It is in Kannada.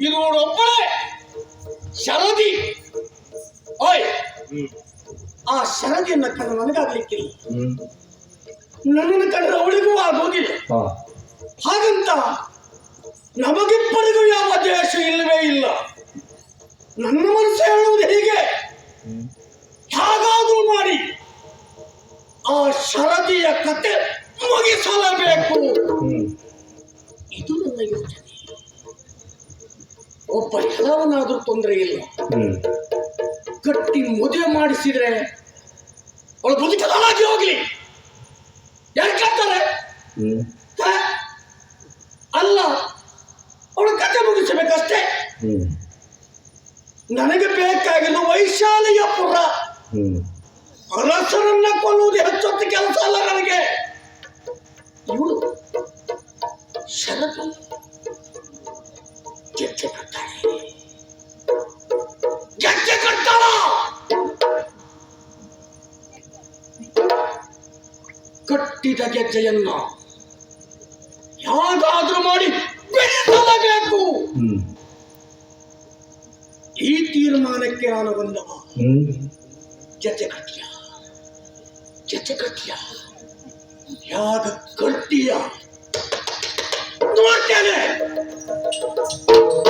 ಇವರೊಬ್ಬಳೇ ಶರದಿ ಓಯ್ ಆ ಶರದಿಯನ್ನ ಕಂಡು ನನಗಾಗ್ಲಿಕ್ಕಿಲ್ಲ. ನನ್ನನ್ನು ಕಂಡ್ರೆ ಅವಳಿಗೂ ಆಗೋದಿಲ್ಲ. ಹಾಗಂತ ನಮಗಿಬ್ಬರಿಗೂ ಯಾವ ದೇಶ ಇಲ್ಲವೇ ಇಲ್ಲ. ನನ್ನ ಮನಸ್ಸು ಹೇಳುವುದು ಹೀಗೆ. ಹೇಗಾದರೂ ಮಾಡಿ ಆ ಶರದಿಯ ಕತೆ ಮುಗಿಸಲಬೇಕು. ಇದು ನನ್ನ ಯೋಚನೆ. ಒಬ್ಬ ಕೆಲವನಾದ್ರೂ ತೊಂದರೆ ಇಲ್ಲ. ಕಟ್ಟಿ ಮದುವೆ ಮಾಡಿಸಿದ್ರೆ ಅವಳು ಬದುಕಲಾಗಿ ಹೋಗ್ಲಿ. ಹ? ಅಲ್ಲ ಅವಳು ಕತೆ ಮುಗಿಸಬೇಕಷ್ಟೇ? ನನಗೆ ಬೇಕಾಗಿಲ್ಲ ವೈಶಾಲಿಯ ಪುರ. ಅರಸರನ್ನ ಕೊಲ್ಲುವುದು ಹೆಚ್ಚೊತ್ತು ಕೆಲಸ ಅಲ್ಲ ನನಗೆ. ಇವಳು ಶರದು ಗೆಜ್ಜೆ ಕಟ್ಟಿದ ಗೆಜ್ಜೆಯನ್ನ ಯಾವಾಗಾದ್ರೂ ಮಾಡಿ ಬೆಳೆಸಬೇಕು ಈ ತೀರ್ಮಾನಕ್ಕೆ ನಾನು ಬಂದವ ಜತೆ ಕಟ್ಟಿಯ. ಜತೆ ಕಟ್ಟಿಯ. ಯಾಗ ಕಟ್ಟಿಯ. ನೋಡ್ತೇನೆ.